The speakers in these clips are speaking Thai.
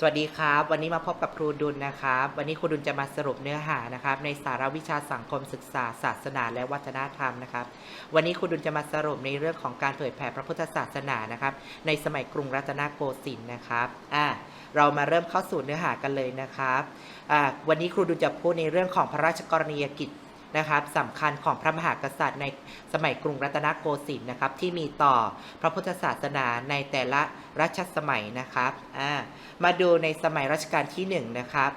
สวัสดีครับ วันนี้มาพบกับครูดุลนะครับ วันนี้ครูดุลจะมาสรุปเนื้อหานะครับ ในสารวิชาสังคมศึกษา ศาสนา และวัฒนธรรมนะครับ วันนี้ครูดุลจะมาสรุปในเรื่องของการเผยแผ่พระพุทธศาสนานะครับ ในสมัยกรุงรัตนโกสินทร์นะครับอ่าเรามาเริ่มเข้าสู่เนื้อหากันเลยนะครับอ่าวันนี้ครูดุลจะพูดในเรื่องของพระราชกรณียกิจ นะครับสำคัญของพระมหากษัตริย์ในสมัยกรุงรัตนโกสินทร์นะครับที่มีต่อพระพุทธศาสนาในแต่ละรัชสมัยนะครับมาดูในสมัยรัชกาลที่1นงนะครับ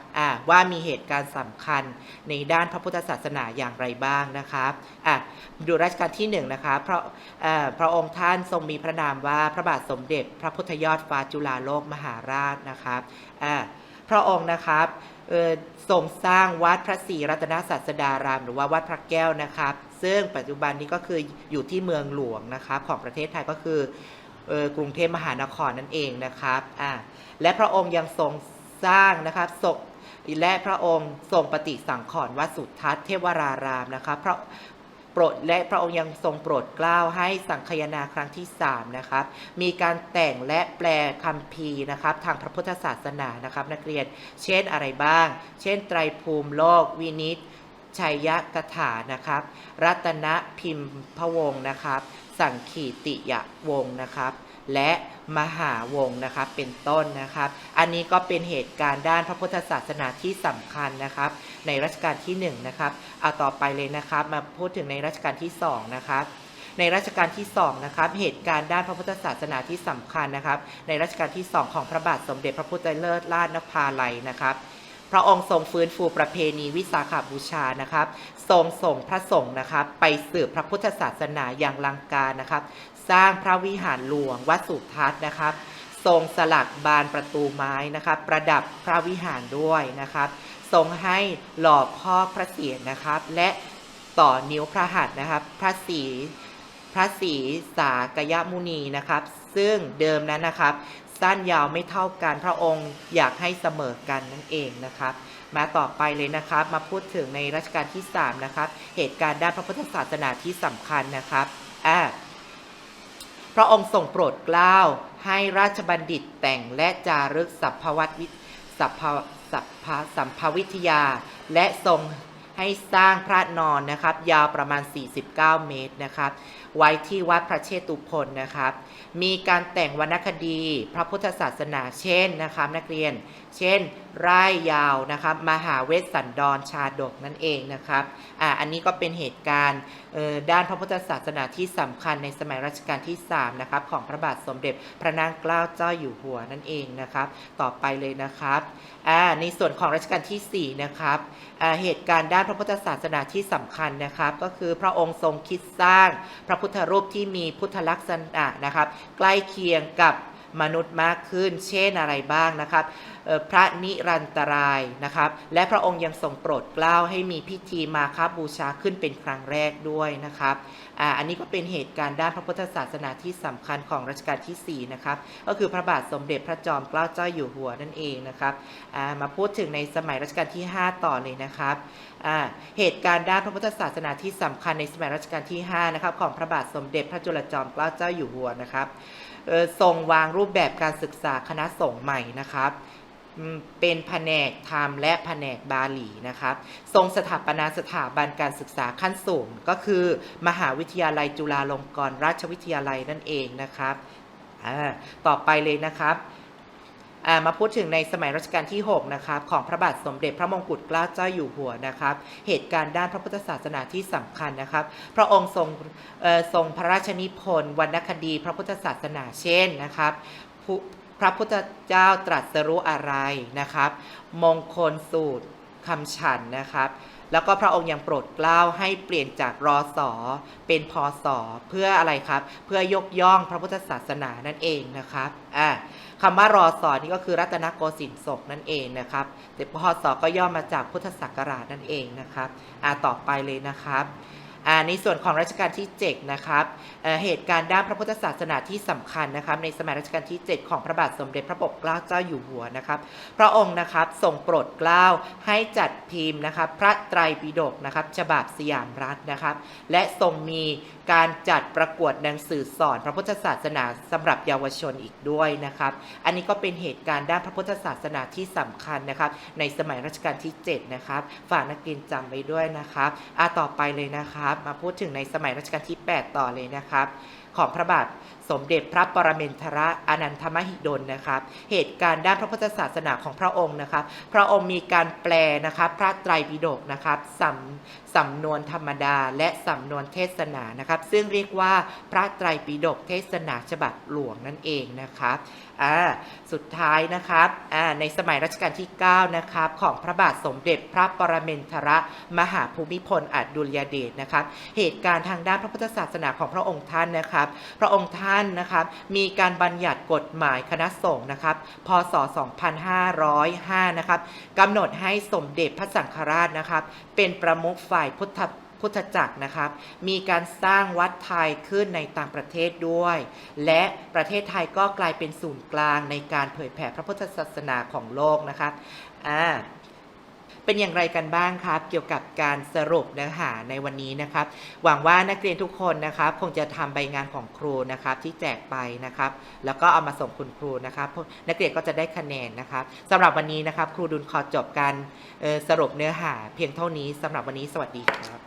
ว่ามีเหตุการณ์สำคัญในด้านพระพุทธศาสนาอย่างไรบ้างนะครับดูรัชกาลที่1นงนะครับเพราะพระองค์ท่านทรงมีพระนามว่าพระบาทสมเด็จ พระพุทธยอดฟ้าจุฬาโลกมหาราชนะครับ พระองค์นะครับทรงสร้างวัดพระศรีรัตนศาสดาราม หรือว่าวัดพระแก้วนะครับ ซึ่งปัจจุบันนี้ก็คืออยู่ที่เมืองหลวงนะครับของประเทศไทยก็คืออกรุงเทพมหานครนั่นเองนะครับอ่าและพระองค์ยังทรงสร้างนะครับศกและพระองค์ทรงปฏิสังขรณ์วัดสุทัศน์เทวรารามนะครับเพราะ รดและพระองค์ยังทรงโปรดเกล้าให้สังคยนาครั้งที่3นะครับมีการแต่งและแปลคัมภีร์นะครับทางพระพุทธศาสนานะครับนักเรียน เช่นอะไรบ้าง เช่น ไตรภูมิโลกวินิจชัยยกถานะครับ รัตนพิมพวงศ์นะครับ สังขีติยวงศ์นะครับ และมหาวงศ์นะครับเป็นต้นนะครับ อันนี้ก็เป็นเหตุการณ์ด้านพระพุทธศาสนาที่สำคัญนะครับ ในรัชกาลที่1นงนะครับเอาต่อไปเลยนะครับ มาพูดถึงในรัชกาลที่2นะครับในรัชกาลที่2นะครับเหตุการณ์ด้านพระพุทธศาสนาที่สำคัญนะครับ ในรัชกาลที่ 2 ของพระบาทสมเด็จพระพุทธเลิศราชนภาลัยนะครับพระองค์ทรงฟื้นฟูประเพณีวิสาขบูชานะครับ ทรงส่งพระสงฆ์นะครับ ไปสืบพระพุทธศาสนาอย่างลังการนะครับ สร้างพระวิหารหลวงวัดสุทัศน์นะครับ ทรงสลักบานประตูไม้นะครับ ประดับพระวิหารด้วยนะครับ ทรงให้หล่อพ่อพระเศียรนะครับ และต่อนิ้วพระหัตถ์นะครับ พระศรีพระศรีสากยมุนีนะครับ ซึ่งเดิมนั้นนะครับ สั้นยาวไม่เท่ากันพระองค์อยากให้เสมอกันนั่นเองนะครับ มาต่อไปเลยนะครับ มาพูดถึงในรัชกาลที่ 3 นะครับ เหตุการณ์ด้านพระพุทธศาสนาที่สำคัญนะครับอ่า ระองค์ทรงโปรดเกล้าให้ราชบัณฑิตแต่งและจารึกสัพพวัตวิสัพพสัพพสัมภวิทยา และทรงให้สร้างพระนอนนะครับ ยาวประมาณ 49 เมตรนะครับไว้ที่วัดพระเชตุพนนะครับ มีการแต่งวรรณคดีพระพุทธศาสนาเช่นนะครับนักเรียน เช่น ร่ายยาวนะครับ มหาเวสสันดรชาดกนั่นเองนะครับ อ่า อันนี้ก็เป็นเหตุการณ์ด้านพระพุทธศาสนาที่สำคัญในสมัยรัชกาลที่3นะครับของพระบาทสมเด็จพระนางเกล้าเจ้าอยู่หัวนั่นเองนะครับ ต่อไปเลยนะครับอ่าในส่วนของรัชกาลที่4นะครับอ่าเหตุการณ์ด้านพระพุทธศาสนาที่สำคัญนะครับ ก็คือพระองค์ทรงคิดสร้างพระพุทธรูปที่มีพุทธลักษณะนะครับ ใกล้เคียงกับ มนุษย์มากขึ้น เช่นอะไรบ้างนะครับพระนิรันตรายนะครับ และพระองค์ยังทรงโปรดเกล้าให้มีพิธีมาคาบูชาขึ้นเป็นครั้งแรกด้วยนะครับออันนี้ก็เป็นเหตุการณ์ด้านพระพุทธศาสนาที่สำคัญของรัชกาลที่ 4 นะครับ ก็คือพระบาทสมเด็จพระจอมเกล้าเจ้าอยู่หัวนั่นเองนะครับามาพูดถึงในสมัยรัชกาลที่ 5 ต่อเลยนะครับเหตุการณ์ด้านพระพุทธศาสนาที่สำคัญในสมัยรัชกาลที่5นะครับของพระบาทสมเด็จพระจุลจอมเกล้าเจ้าอยู่หัวนะครับ ทรงวางรูปแบบการศึกษาคณะสงฆ์ใหม่นะครับเป็นแผนกธรรมและแผนกบาลีนะครับ ทรงสถาปนาสถาบันการศึกษาขั้นสูงก็คือ มหาวิทยาลัยจุฬาลงกรณราชวิทยาลัยนั่นเองนะครับ ต่อไปเลยนะครับ มาพูดถึงในสมัยรัชกาลที่ 6 นะครับ ของพระบาทสมเด็จพระมงกุฎเกล้าเจ้าอยู่หัวนะครับ เหตุการณ์ด้านพระพุทธศาสนาที่สำคัญนะครับ พระองค์ทรงทรงพระราชนิพนธ์วรรณคดีพระพุทธศาสนาเช่นนะครับพระพุทธเจ้าตรัสรู้อะไรนะครับ มงคลสูตร คำฉันนะครับ แล้วก็พระองค์ยังโปรดเกล้าให้เปลี่ยนจากรอสอเป็นพอสอเพื่ออะไรครับ เพื่อยกย่องพระพุทธศาสนานั่นเองนะครับอ่าคำว่ารอสอนี่ก็คือรัตนโกสินทร์ศกนั่นเองนะครับแต่พอสอก็ย่อมาจากพุทธศักราชนั่นเองนะครับอ่าต่อไปเลยนะครับ ในส่วนของรัชกาลที่ 7 นะครับเเหตุการณ์ด้านพระพุทธศาสนาที่สำคัญนะครับ ในสมัยรัชกาลที่ 7 ของพระบาทสมเด็จพระปกเกล้าเจ้าอยู่หัวนะครับ พระองค์นะครับทรงโปรดเกล้าให้จัดพิมพ์นะครับ พระไตรปิฎกนะครับ ฉบับสยามรัฐนะครับ และทรงมีการจัดประกวดหนังสือสอนพระพุทธศาสนาสำหรับเยาวชนอีกด้วยนะครับ อันนี้ก็เป็นเหตุการณ์ด้านพระพุทธศาสนาที่สำคัญนะครับ ในสมัยรัชกาลที่ 7 นะครับ ฝากนักเรียนจำไว้ด้วยนะครับอะต่อไปเลยนะครับมาพูดถึงในสมัยรัชกาลที่ 8 ต่อเลยนะครับ ของพระบาทสมเด็จพระปรเมนทรอนันทมหิดลนะครับ เหตุการณ์ด้านพระพุทธศาสนาของพระองค์นะครับ พระองค์มีการแปลนะครับพระไตรปิฎกนะครับสำสำนวนธรรมดาและสำนวนเทศนานะครับ ซึ่งเรียกว่าพระไตรปิฎกเทศนาฉบับหลวงนั่นเองนะครับอ่าสุดท้ายนะครับอ่าในสมัยรัชกาลที่ 9 นะครับ ของพระบาทสมเด็จพระปรเมนทรมหาภูมิพลอดุลยเดชนะครับ เหตุการณ์ทางด้านพระพุทธศาสนาของพระองค์ท่านนะครับพระองค์ท่านนะครับมีการบัญญัติกฎหมายคณะสงฆ์นะครับ พศ 2505 นะครับกำหนดให้สมเด็จพระสังฆราชนะครับ เป็นประมุขฝ่ายพุทธพุทธจักรนะครับ มีการสร้างวัดไทยขึ้นในต่างประเทศด้วย และประเทศไทยก็กลายเป็นศูนย์กลางในการเผยแผ่พระพุทธศาสนาของโลกนะครับอ่า เป็นอย่างไรกันบ้างครับ เกี่ยวกับการสรุปเนื้อหาในวันนี้นะครับ หวังว่านักเรียนทุกคนนะครับ คงจะทำใบงานของครูนะครับ ที่แจกไปนะครับ แล้วก็เอามาส่งคุณครูนะครับ นักเรียนก็จะได้คะแนนนะครับสำหรับวันนี้นะครับ ครูดุลขอจบการสรุปเนื้อหา เพียงเท่านี้สำหรับวันนี้สวัสดีครับ